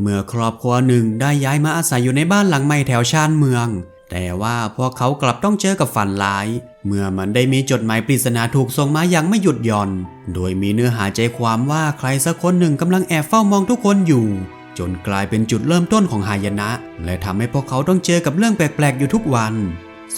เมื่อครอบครัวหนึ่งได้ย้ายมาอาศัยอยู่ในบ้านหลังใหม่แถวชานเมือง แต่ว่าพวกเขากลับต้องเจอกับฝันร้าย เมื่อมันได้มีจดหมายปริศนาถูกส่งมาอย่างไม่หยุดหย่อน โดยมีเนื้อหาใจความว่าใครสักคนหนึ่งกำลังแอบเฝ้ามองทุกคนอยู่ จนกลายเป็นจุดเริ่มต้นของหายนะ และทำให้พวกเขาต้องเจอกับเรื่องแปลกๆอยู่ทุกวัน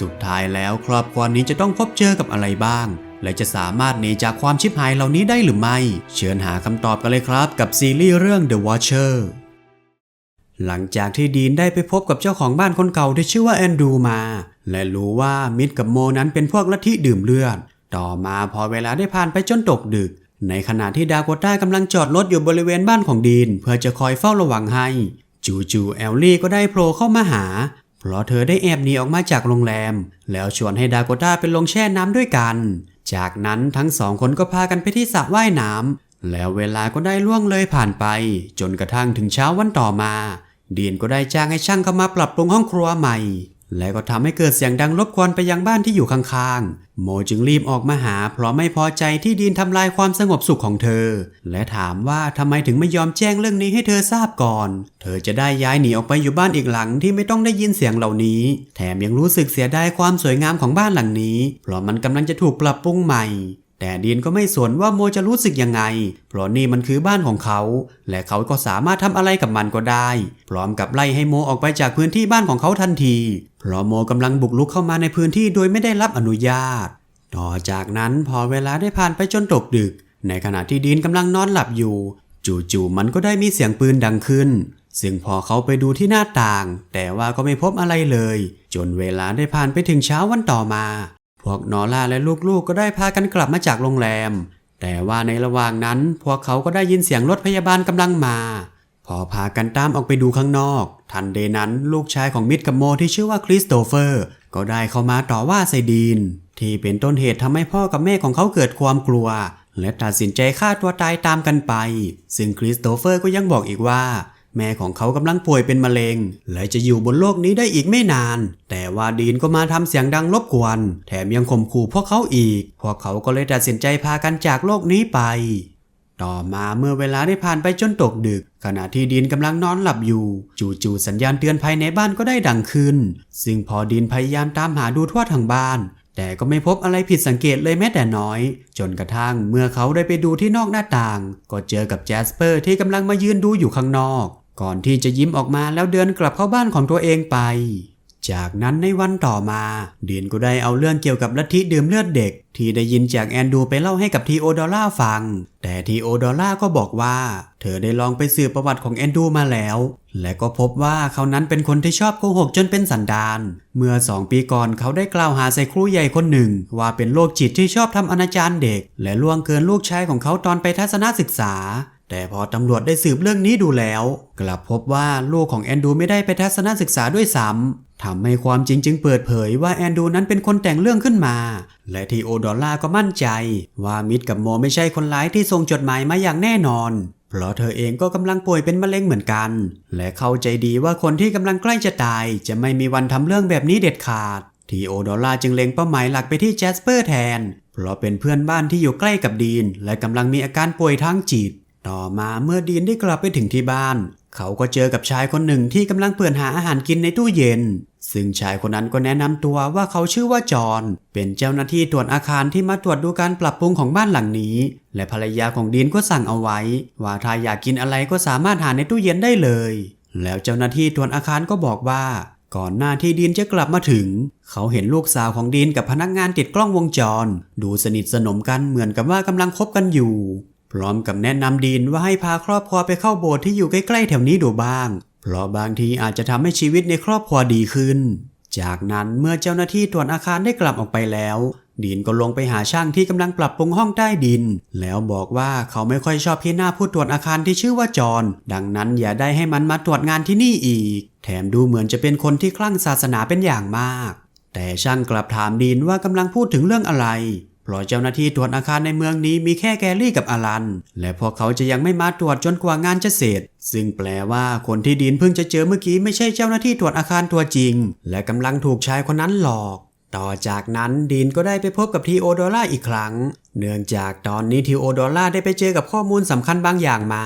สุดท้ายแล้วครอบครัวนี้จะต้องพบเจอกับอะไรบ้าง และจะสามารถหนีจากความชิบหายเหล่านี้ได้หรือไม่ เชิญหาคำตอบกันเลยครับ กับซีรีส์เรื่อง The Watcher หลังจากที่ดีนได้ไปพบกับเจ้าของบ้านคนเก่าที่ชื่อว่าแอนดรูมา และรู้ว่ามิดกับโมนั้นเป็นพวกลัทธิดื่มเลือด ต่อมาพอเวลาได้ผ่านไปจนตกดึก ในขณะที่ดาโกต้ากำลังจอดรถอยู่บริเวณบ้านของดีน เพื่อจะคอยเฝ้าระวังให้ จู่ๆแอลลี่ก็ได้โผล่เข้ามาหา เพราะเธอได้แอบหนีออกมาจากโรงแรม แล้วชวนให้ดาโกต้าไปลงแช่น้ำด้วยกัน จากนั้นทั้งสองคนก็พากันไปที่สระว่ายน้ำแล้วเวลาก็ได้ล่วงเลยผ่านไป จนกระทั่งถึงเช้าวันต่อมา ดีนก็ได้จ้างให้ช่างเข้ามาปรับปรุงห้องครัวใหม่ และก็ทำให้เกิดเสียงดังรบกวนไปยังบ้านที่อยู่ข้างๆ โมจึงรีบออกมาหา เพราะไม่พอใจที่ดีนทำลายความสงบสุขของเธอ และถามว่าทำไมถึงไม่ยอมแจ้งเรื่องนี้ให้เธอทราบก่อน เธอจะได้ย้ายหนีออกไปอยู่บ้านอีกหลังที่ไม่ต้องได้ยินเสียงเหล่านี้ แถมยังรู้สึกเสียดายความสวยงามของบ้านหลังนี้ เพราะมันกำลังจะถูกปรับปรุงใหม่ แต่ดีนก็ไม่สนว่าโมจะรู้สึกยังไง เพราะนี่มันคือบ้านของเขา และเขาก็สามารถทำอะไรกับมันก็ได้ พร้อมกับไล่ให้โมออกไปจากพื้นที่บ้านของเขาทันที เพราะโมกำลังบุกลุกเข้ามาในพื้นที่โดยไม่ได้รับอนุญาต ต่อจากนั้นพอเวลาได้ผ่านไปจนตกดึก ในขณะที่ดีนกำลังนอนหลับอยู่ จู่ๆมันก็ได้มีเสียงปืนดังขึ้น ซึ่งพอเขาไปดูที่หน้าต่าง แต่ว่าก็ไม่พบอะไรเลย จนเวลาได้ผ่านไปถึงเช้าวันต่อมา วกนอร่าและลูกๆก็ได้พากันกลับมาจากโรงแรม แต่ว่าในระหว่างนั้น พวกเขาก็ได้ยินเสียงรถพยาบาลกำลังมา พอพากันตามออกไปดูข้างนอก ทันเดนั้นลูกชายของมิดกับโมที่ชื่อว่าคริสโตเฟอร์ ก็ได้เข้ามาต่อว่าไซดีน ที่เป็นต้นเหตุทำให้พ่อกับแม่ของเขาเกิดความกลัว และตัดสินใจฆ่าตัวตายตามกันไป ซึ่งคริสโตเฟอร์ก็ยังบอกอีกว่า แม่ของเขากำลังป่วยเป็นมะเร็ง และจะอยู่บนโลกนี้ได้อีกไม่นาน แต่ว่าดีนก็มาทำเสียงดังรบกวน แถมยังข่มขู่พวกเขาอีก พวกเขาก็เลยตัดสินใจพากันจากโลกนี้ไป ต่อมาเมื่อเวลาได้ผ่านไปจนตกดึก ขณะที่ดินกำลังนอนหลับอยู่ จู่ๆสัญญาณเตือนภัยในบ้านก็ได้ดังขึ้น ซึ่งพอดินพยายามตามหาดูทั่วทั้งบ้านแต่ก็ไม่พบอะไรผิดสังเกตเลยแม้แต่น้อย จนกระทั่งเมื่อเขาได้ไปดูที่นอกหน้าต่าง ก็เจอกับแจสเปอร์ที่กำลังมายืนดูอยู่ข้างนอก ก่อนที่จะยิ้มออกมาแล้วเดินกลับเข้าบ้านของตัวเองไป จากนั้นในวันต่อมา เดียนก็ได้เอาเรื่องเกี่ยวกับลัทธิดื่มเลือดเด็ก ที่ได้ยินจากแอนดูไปเล่าให้กับทีโอดอล่าฟัง แต่ทีโอดอลล่าก็บอกว่า เธอได้ลองไปสืบประวัติของแอนดูมาแล้ว และก็พบว่าเขานั้นเป็นคนที่ชอบโกหกจนเป็นสันดาน เมื่อสองปีก่อนเขาได้กล่าวหาใส่ครูใหญ่คนหนึ่ง ว่าเป็นโรคจิตที่ชอบทำอนาจารเด็ก และล่วงเกินลูกชายของเขาตอนไปทัศนศึกษา แต่พอตำรวจได้สืบเรื่องนี้ดูแล้ว กลับพบว่าลูกของแอนดูไม่ได้ไปทัศนศึกษาด้วยซ้ำทำให้ความจริงจึงเปิดเผยว่าแอนดูนั้นเป็นคนแต่งเรื่องขึ้นมา และทีโอดอลล่าก็มั่นใจ ว่ามิดกับโมไม่ใช่คนร้ายที่ส่งจดหมายมาอย่างแน่นอน เพราะเธอเองก็กำลังป่วยเป็นมะเร็งเหมือนกัน และเข้าใจดีว่าคนที่กำลังใกล้จะตาย จะไม่มีวันทำเรื่องแบบนี้เด็ดขาด ทีโอดอลล่าจึงเล็งเป้าหมายหลักไปที่แจสเปอร์แทน เพราะเป็นเพื่อนบ้านที่อยู่ใกล้กับดีน และกำลังมีอาการป่วยทางจิต ต่อมาเมื่อดีนได้กลับไปถึงที่บ้าน เขาก็เจอกับชายคนหนึ่งที่กำลังเปิดหาอาหารกินในตู้เย็น ซึ่งชายคนนั้นก็แนะนำตัวว่าเขาชื่อว่าจอห์นเป็นเจ้าหน้าที่ตรวจอาคารที่มาตรวจดูการปรับปรุงของบ้านหลังนี้ และภรรยาของดีนก็สั่งเอาไว้ ว่าถ้าอยากกินอะไรก็สามารถหาในตู้เย็นได้เลย แล้วเจ้าหน้าที่ตรวจอาคารก็บอกว่า ก่อนหน้าที่ดีนจะกลับมาถึง เขาเห็นลูกสาวของดีนกับพนักงานติดกล้องวงจร ดูสนิทสนมกันเหมือนกับว่ากำลังคบกันอยู่ พร้อมกับแนะนำดีนว่าให้พาครอบครัวไปเข้าโบสถ์ที่อยู่ใกล้ๆแถวนี้ดูบ้าง เพราะบางทีอาจจะทำให้ชีวิตในครอบครัวดีขึ้น จากนั้นเมื่อเจ้าหน้าที่ตรวจอาคารได้กลับออกไปแล้ว ดีนก็ลงไปหาช่างที่กำลังปรับปรุงห้องใต้ดิน แล้วบอกว่าเขาไม่ค่อยชอบที่หน้าผู้ตรวจอาคารที่ชื่อว่าจอห์นดังนั้นอย่าได้ให้มันมาตรวจงานที่นี่อีก แถมดูเหมือนจะเป็นคนที่คลั่งศาสนาเป็นอย่างมาก แต่ช่างกลับถามดีนว่ากำลังพูดถึงเรื่องอะไร เพราะเจ้าหน้าที่ตรวจอาคารในเมืองนี้มีแค่แกรี่กับอลัน และพวกเขาจะยังไม่มาตรวจจนกว่างานจะเสร็จ ซึ่งแปลว่าคนที่ดีนเพิ่งจะเจอเมื่อกี้ไม่ใช่เจ้าหน้าที่ตรวจอาคารตัวจริง และกำลังถูกชายคนนั้นหลอก ต่อจากนั้นดีนก็ได้ไปพบกับทีโอดอล่าอีกครั้ง เนื่องจากตอนนี้ทีโอดอล่าได้ไปเจอกับข้อมูลสำคัญบางอย่างมา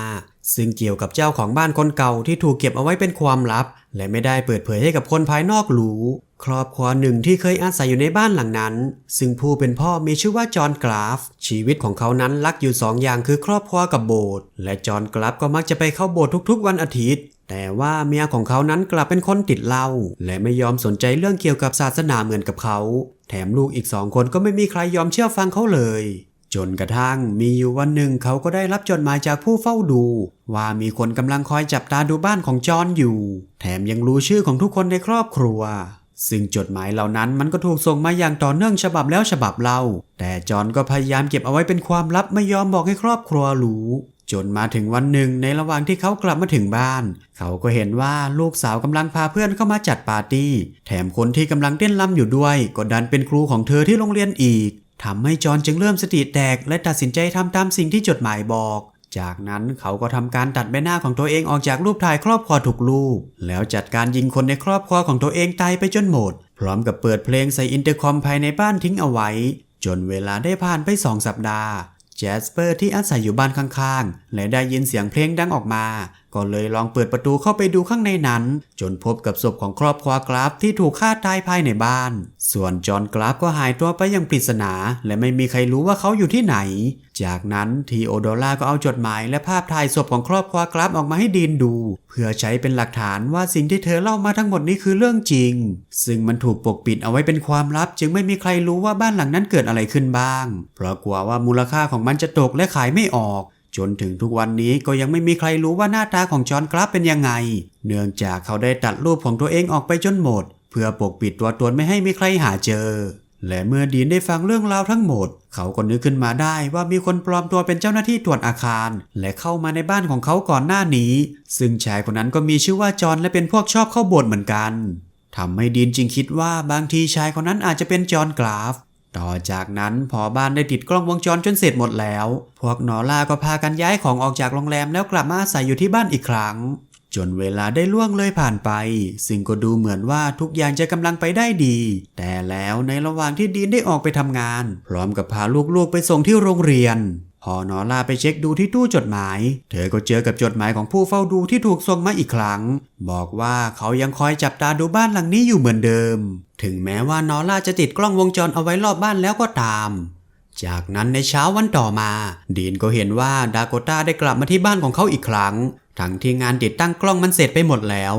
ซึ่งเกี่ยวกับเจ้าของบ้านคนเก่าที่ถูกเก็บเอาไว้เป็นความลับ และไม่ได้เปิดเผยให้กับคนภายนอกรู้ ครอบครัวหนึ่งที่เคยอาศัยอยู่ในบ้านหลังนั้น ซึ่งผู้เป็นพ่อมีชื่อว่าจอห์นกราฟ ชีวิตของเขานั้นลักอยู่สองอย่างคือครอบครัวกับโบสถ์และจอห์นกราฟก็มักจะไปเข้าโบสถ์ทุกๆ วันอาทิตย์แต่ว่าเมียของเขานั้นกลับเป็นคนติดเหล้าและไม่ยอมสนใจเรื่องเกี่ยวกับศาสนาเหมือนกับเขา แถมลูกอีกสองคนก็ไม่มีใครยอมเชื่อฟังเขาเลย จนกระทั่งมีอยู่วันหนึ่งเขาก็ได้รับจดหมายจากผู้เฝ้าดู ว่ามีคนกำลังคอยจับตาดูบ้านของจอห์นอยู่ แถมยังรู้ชื่อของทุกคนในครอบครัว ซึ่งจดหมายเหล่านั้นมันก็ถูกส่งมาอย่างต่อเนื่องฉบับแล้วฉบับเล่า แต่จอห์นก็พยายามเก็บเอาไว้เป็นความลับไม่ยอมบอกให้ครอบครัวรู้จนมาถึงวันหนึ่งในระหว่างที่เขากลับมาถึงบ้าน เขาก็เห็นว่าลูกสาวกำลังพาเพื่อนเข้ามาจัดปาร์ตี้ แถมคนที่กำลังเต้นรำอยู่ด้วย ก็ดันเป็นครูของเธอที่โรงเรียนอีก ทำให้จอห์นจึงเริ่มสติแตก และตัดสินใจทำตามสิ่งที่จดหมายบอก จากนั้นเขาก็ทำการตัดใบหน้าของตัวเองออกจากรูปถ่ายครอบครัวถูกรูปแล้วจัดการยิงคนในครอบครัวของตัวเองตายไปจนหมด พร้อมกับเปิดเพลงใส่อินเตอร์คอมภายในบ้านทิ้งเอาไว้ จนเวลาได้ผ่านไปสองสัปดาห์แจสเปอร์ที่อาศัยอยู่บ้านข้างๆ และได้ยินเสียงเพลงดังออกมา ก็เลยลองเปิดประตูเข้าไปดูข้างในนั้น จนพบกับศพของครอบครัวกราฟที่ถูกฆ่าตายภายในบ้าน ส่วนจอห์นกราฟก็หายตัวไปอย่างปริศนา และไม่มีใครรู้ว่าเขาอยู่ที่ไหน จากนั้นทีโอโดล่าก็เอาจดหมายและภาพถ่ายศพของครอบครัวกราฟออกมาให้ดีนดู เพื่อใช้เป็นหลักฐานว่าสิ่งที่เธอเล่ามาทั้งหมดนี้คือเรื่องจริง ซึ่งมันถูกปกปิดเอาไว้เป็นความลับ จึงไม่มีใครรู้ว่าบ้านหลังนั้นเกิดอะไรขึ้นบ้าง เพราะกลัวว่ามูลค่าของมันจะตกและขายไม่ออก จนถึงทุกวันนี้ก็ยังไม่มีใครรู้ว่าหน้าตาของจอห์นกราฟเป็นยังไง เนื่องจากเขาได้ตัดรูปของตัวเองออกไปจนหมด เพื่อปกปิดตัวตนไม่ให้มีใครหาเจอ และเมื่อดีนได้ฟังเรื่องราวทั้งหมด เขาก็นึกขึ้นมาได้ว่ามีคนปลอมตัวเป็นเจ้าหน้าที่ตรวจอาคาร และเข้ามาในบ้านของเขาก่อนหน้านี้ ซึ่งชายคนนั้นก็มีชื่อว่าจอห์นและเป็นพวกชอบเข้าโบสถ์เหมือนกันทำให้ดีนจึงคิดว่าบางทีชายคนนั้นอาจจะเป็นจอห์นกราฟ ต่อจากนั้นพอบ้านได้ติดกล้องวงจรจนเสร็จหมดแล้ว พวกนอล่าก็พากันย้ายของออกจากโรงแรมแล้วกลับมาอาศัยอยู่ที่บ้านอีกครั้ง จนเวลาได้ล่วงเลยผ่านไป ซึ่งก็ดูเหมือนว่าทุกอย่างจะกำลังไปได้ดี แต่แล้วในระหว่างที่ดีนได้ออกไปทำงาน พร้อมกับพาลูกๆไปส่งที่โรงเรียน พอนอร่าไปเช็คดูที่ตู้จดหมาย เธอก็เจอกับจดหมายของผู้เฝ้าดูที่ถูกส่งมาอีกครั้ง บอกว่าเขายังคอยจับตาดูบ้านหลังนี้อยู่เหมือนเดิม ถึงแม้ว่านอร่าจะติดกล้องวงจรเอาไว้รอบบ้านแล้วก็ตาม จากนั้นในเช้าวันต่อมา ดีนก็เห็นว่าดาโกต้าได้กลับมาที่บ้านของเขาอีกครั้ง ทั้งที่งานติดตั้งกล้องมันเสร็จไปหมดแล้ว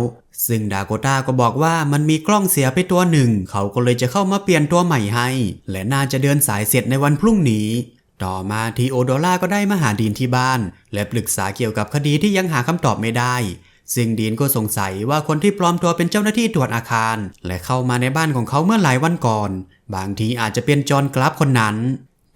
ซึ่งดาโกต้าก็บอกว่ามันมีกล้องเสียไปตัวหนึ่ง เขาก็เลยจะเข้ามาเปลี่ยนตัวใหม่ให้ และน่าจะเดินสายเสร็จในวันพรุ่งนี้ ต่อมาทีโอโดล่าก็ได้มาหาดีนที่บ้าน และปรึกษาเกี่ยวกับคดีที่ยังหาคำตอบไม่ได้ ซึ่งดีนก็สงสัยว่าคนที่ปลอมตัวเป็นเจ้าหน้าที่ตรวจอาคาร และเข้ามาในบ้านของเขาเมื่อหลายวันก่อน บางทีอาจจะเป็นจอห์นกราฟคนนั้น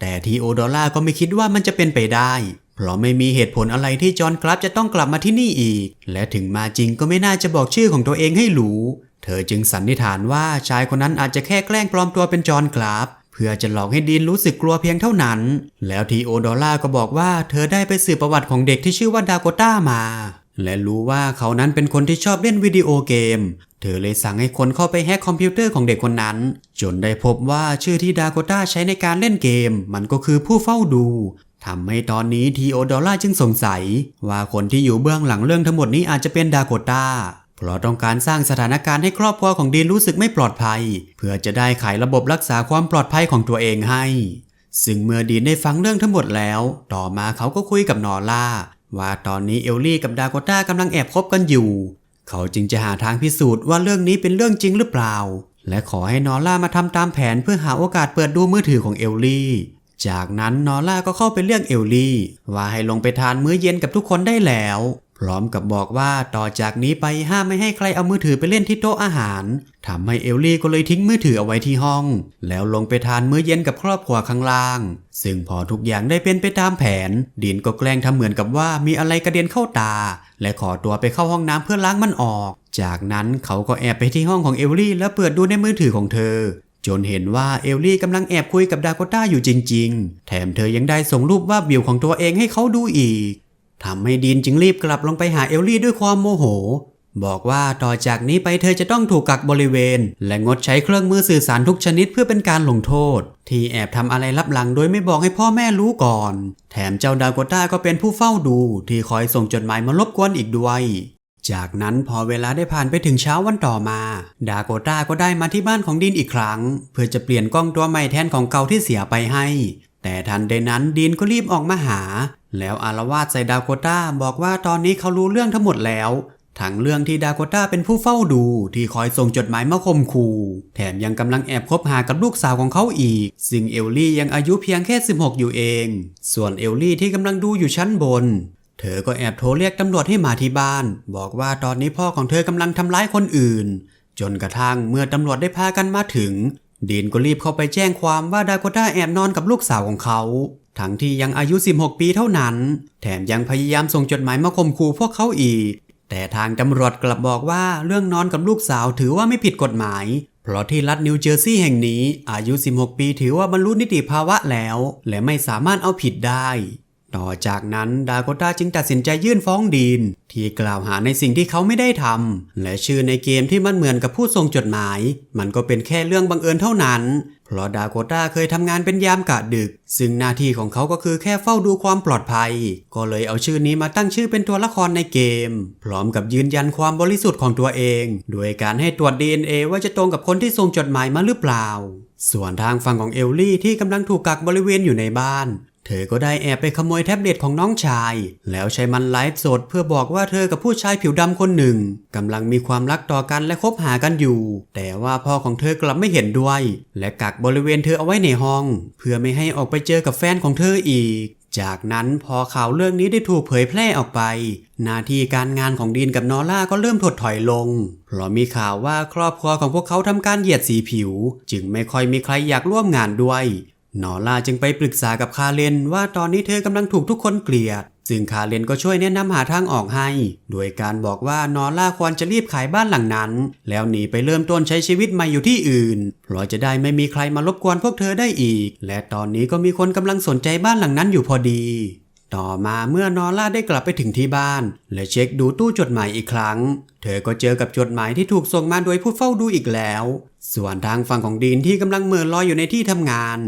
แต่ทีโอโดล่าก็ไม่คิดว่ามันจะเป็นไปได้ เพราะไม่มีเหตุผลอะไรที่จอห์นกราฟจะต้องกลับมาที่นี่อีก และถึงมาจริงก็ไม่น่าจะบอกชื่อของตัวเองให้รู้ เธอจึงสันนิษฐานว่าชายคนนั้นอาจจะแค่แกล้งปลอมตัวเป็นจอห์นกราฟ พื่อจะหลอกให้ดีนรู้สึกกลัวเพียงเท่านั้น แล้วทีโอดอล่าก็บอกว่าเธอได้ไปสืบประวัติของเด็กที่ชื่อว่าดาโกต้ามา และรู้ว่าเขานั้นเป็นคนที่ชอบเล่นวิดีโอเกม เธอเลยสั่งให้คนเข้าไปแฮกคอมพิวเตอร์ของเด็กคนนั้น จนได้พบว่าชื่อที่ดาโกต้าใช้ในการเล่นเกม มันก็คือผู้เฝ้าดูทำให้ตอนนี้ทีโอดอล่าจึงสงสัย ว่าคนที่อยู่เบื้องหลังเรื่องทั้งหมดนี้อาจจะเป็นดาโกต้า เพราะต้องการสร้างสถานการณ์ให้ครอบครัวของดีนรู้สึกไม่ปลอดภัย เพื่อจะได้ไขระบบรักษาความปลอดภัยของตัวเองให้ ซึ่งเมื่อดีนได้ฟังเรื่องทั้งหมดแล้ว ต่อมาเขาก็คุยกับนอร่า ว่าตอนนี้เอลลี่กับดาโกต้ากำลังแอบคบกันอยู่ เขาจึงจะหาทางพิสูจน์ว่าเรื่องนี้เป็นเรื่องจริงหรือเปล่า และขอให้นอร่ามาทำตามแผนเพื่อหาโอกาสเปิดดูมือถือของเอลลี่จากนั้นนอร่าก็เข้าไปเรียกเอลลี่ ว่าให้ลงไปทานมื้อเย็นกับทุกคนได้แล้ว พร้อมกับบอกว่าต่อจากนี้ไปห้ามไม่ให้ใครเอามือถือไปเล่นที่โต๊ะอาหารทำให้เอลลี่ก็เลยทิ้งมือถือเอาไว้ที่ห้อง แล้วลงไปทานมื้อเย็นกับครอบครัวข้างล่าง ซึ่งพอทุกอย่างได้เป็นไปตามแผน ดินก็แกล้งทำเหมือนกับว่ามีอะไรกระเด็นเข้าตา และขอตัวไปเข้าห้องน้ำเพื่อล้างมันออก จากนั้นเขาก็แอบไปที่ห้องของเอลลี่ แล้วเปิดดูในมือถือของเธอ จนเห็นว่าเอลลี่กำลังแอบคุยกับดาโกต้าอยู่จริง ๆ แถมเธอยังได้ส่งรูปวาดวิวของตัวเองให้เขาดูอีก ทำให้ดีนจึงรีบกลับลงไปหาเอลลี่ด้วยความโมโห บอกว่าต่อจากนี้ไปเธอจะต้องถูกกักบริเวณ และงดใช้เครื่องมือสื่อสารทุกชนิดเพื่อเป็นการลงโทษ ที่แอบทำอะไรลับหลังโดยไม่บอกให้พ่อแม่รู้ก่อน แถมเจ้าดาโกต้าก็เป็นผู้เฝ้าดู ที่คอยส่งจดหมายมารบกวนอีกด้วยจากนั้นพอเวลาได้ผ่านไปถึงเช้าวันต่อมา ดาโกต้าก็ได้มาที่บ้านของดินอีกครั้ง เพื่อจะเปลี่ยนกล้องตัวใหม่แทนของเก่าที่เสียไปให้ แต่ทันใดนั้นดินก็รีบออกมาหา แล้วอารวาสใส่ดาโกต้าบอกว่าตอนนี้เขารู้เรื่องทั้งหมดแล้ว ทั้งเรื่องที่ดาโกต้าเป็นผู้เฝ้าดูที่คอยส่งจดหมายมาข่มขู่แถมยังกำลังแอบคบหากับลูกสาวของเขาอีก ซึ่งเอลลี่ยังอายุเพียงแค่ 16 อยู่เอง ส่วนเอลลี่ที่กำลังดูอยู่ชั้นบน เธอก็แอบโทรเรียกตำรวจให้มาที่บ้าน บอกว่าตอนนี้พ่อของเธอกำลังทำร้ายคนอื่น จนกระทั่งเมื่อตำรวจได้พากันมาถึงดีนก็รีบเข้าไปแจ้งความว่าดาโกต้าแอบนอนกับลูกสาวของเขา ทั้งที่ยังอายุ 16 ปีเท่านั้น แถมยังพยายามส่งจดหมายมาข่มขู่พวกเขาอีก แต่ทางตำรวจกลับบอกว่าเรื่องนอนกับลูกสาวถือว่าไม่ผิดกฎหมาย เพราะที่รัฐนิวเจอร์ซีย์แห่งนี้ อายุ 16 ปีถือว่าบรรลุนิติภาวะแล้ว และไม่สามารถเอาผิดได้ ต่อจากนั้นดาโกต้าจึงตัดสินใจยื่นฟ้องดีน ที่กล่าวหาในสิ่งที่เขาไม่ได้ทำและชื่อในเกมที่มันเหมือนกับผู้ส่งจดหมาย มันก็เป็นแค่เรื่องบังเอิญเท่านั้น เพราะดาโกต้าเคยทำงานเป็นยามกะดึก ซึ่งหน้าที่ของเขาก็คือแค่เฝ้าดูความปลอดภัย ก็เลยเอาชื่อนี้มาตั้งชื่อเป็นตัวละครในเกม พร้อมกับยืนยันความบริสุทธิ์ของตัวเอง โดยการให้ตรวจ DNA ว่าจะตรงกับคนที่ส่งจดหมายมาหรือเปล่า ส่วนทางฝั่งของเอลลี่ที่กำลังถูกกักบริเวณอยู่ในบ้าน เธอก็ได้แอบไปขโมยแท็บเล็ตของน้องชาย แล้วใช้มันไลฟ์สดเพื่อบอกว่าเธอกับผู้ชายผิวดำคนหนึ่งกำลังมีความรักต่อกันและคบหากันอยู่ แต่ว่าพ่อของเธอกลับไม่เห็นด้วย และกักบริเวณเธอเอาไว้ในห้อง เพื่อไม่ให้ออกไปเจอกับแฟนของเธออีก จากนั้นพอข่าวเรื่องนี้ได้ถูกเผยแพร่ออกไป หน้าที่การงานของดีนกับนอร่าก็เริ่มถดถอยลง เพราะมีข่าวว่าครอบครัวของพวกเขาทำการเหยียดสีผิว จึงไม่ค่อยมีใครอยากร่วมงานด้วย นอร่าจึงไปปรึกษากับคาเลนว่าตอนนี้เธอกำลังถูกทุกคนเกลียด ซึ่งคาเลนก็ช่วยแนะนำหาทางออกให้ โดยการบอกว่านอร่าควรจะรีบขายบ้านหลังนั้น แล้วหนีไปเริ่มต้นใช้ชีวิตใหม่อยู่ที่อื่น เพราะจะได้ไม่มีใครมารบกวนพวกเธอได้อีก และตอนนี้ก็มีคนกำลังสนใจบ้านหลังนั้นอยู่พอดีต่อมาเมื่อนอร่าได้กลับไปถึงที่บ้าน และเช็คดูตู้จดหมายอีกครั้ง เธอก็เจอกับจดหมายที่ถูกส่งมาโดยผู้เฝ้าดูอีกแล้ว ส่วนทางฝั่งของดีนที่กำลังเมือนลอยอยู่ในที่ทำงาน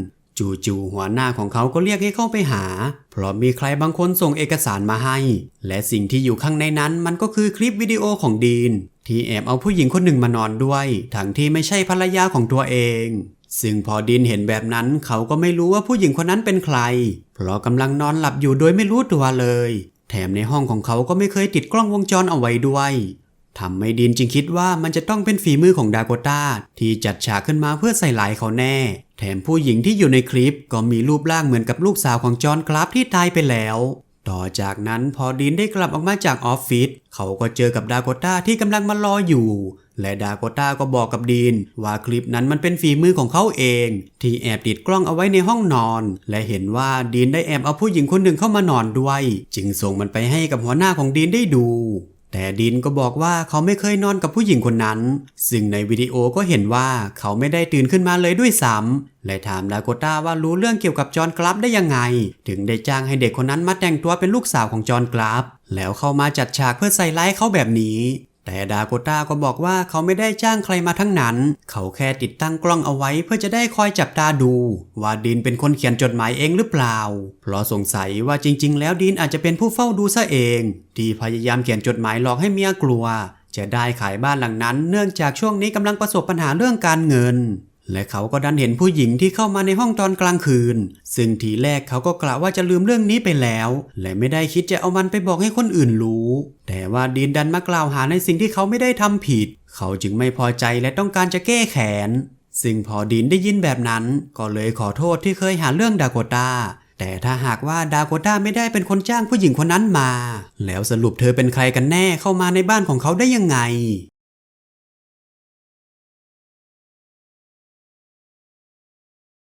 จู่ๆหัวหน้าของเขาก็เรียกให้เข้าไปหา เพราะมีใครบางคนส่งเอกสารมาให้ และสิ่งที่อยู่ข้างในนั้นมันก็คือคลิปวิดีโอของดีน ที่แอบเอาผู้หญิงคนหนึ่งมานอนด้วย ทั้งที่ไม่ใช่ภรรยาของตัวเอง ซึ่งพอดินเห็นแบบนั้นเขาก็ไม่รู้ว่าผู้หญิงคนนั้นเป็นใคร เพราะกำลังนอนหลับอยู่โดยไม่รู้ตัวเลย แถมในห้องของเขาก็ไม่เคยติดกล้องวงจรเอาไว้ด้วย ทำให้ดินจึงคิดว่ามันจะต้องเป็นฝีมือของดาโกต้าที่จัดฉากขึ้นมาเพื่อใส่หลายเขาแน่ แถมผู้หญิงที่อยู่ในคลิปก็มีรูปร่างเหมือนกับลูกสาวของจอห์นกราฟที่ตายไปแล้ว ต่อจากนั้นพอดินได้กลับออกมาจากออฟฟิศเขาก็เจอกับดาโกต้าที่กำลังมารออยู่ และดาโกต้าก็บอกกับดีนว่าคลิปนั้นมันเป็นฝีมือของเขาเอง ที่แอบติดกล้องเอาไว้ในห้องนอน และเห็นว่าดีนได้แอบเอาผู้หญิงคนหนึ่งเข้ามานอนด้วย จึงส่งมันไปให้กับหัวหน้าของดีนได้ดู แต่ดินก็บอกว่าเขาไม่เคยนอนกับผู้หญิงคนนั้น ซึ่งในวิดีโอก็เห็นว่าเขาไม่ได้ตื่นขึ้นมาเลยด้วยซ้ำและถามดาโกต้าว่ารู้เรื่องเกี่ยวกับจอห์นกราฟได้ยังไง ถึงได้จ้างให้เด็กคนนั้นมาแต่งตัวเป็นลูกสาวของจอห์นกราฟแล้วเข้ามาจัดฉากเพื่อใส่ร้ายเขาแบบนี้ แต่ดาโกต้าก็บอกว่าเขาไม่ได้จ้างใครมาทั้งนั้น เขาแค่ติดตั้งกล้องเอาไว้เพื่อจะได้คอยจับตาดู ว่าดินเป็นคนเขียนจดหมายเองหรือเปล่า เพราะสงสัยว่าจริง ๆ แล้วดินอาจจะเป็นผู้เฝ้าดูซะเอง ที่พยายามเขียนจดหมายหลอกให้เมียกลัว จะได้ขายบ้านหลังนั้น เนื่องจากช่วงนี้กำลังประสบปัญหาเรื่องการเงิน และเขาก็ดันเห็นผู้หญิงที่เข้ามาในห้องตอนกลางคืน ซึ่งทีแรกเขาก็กล่าวว่าจะลืมเรื่องนี้ไปแล้ว และไม่ได้คิดจะเอามันไปบอกให้คนอื่นรู้ แต่ว่าดีนดันมากล่าวหาในสิ่งที่เขาไม่ได้ทำผิด เขาจึงไม่พอใจและต้องการจะแก้แค้นซึ่งพอดีนได้ยินแบบนั้น ก็เลยขอโทษที่เคยหาเรื่องดาโกตาแต่ถ้าหากว่าดาโกต้าไม่ได้เป็นคนจ้างผู้หญิงคนนั้นมา แล้วสรุปเธอเป็นใครกันแน่เข้ามาในบ้านของเขาได้ยังไง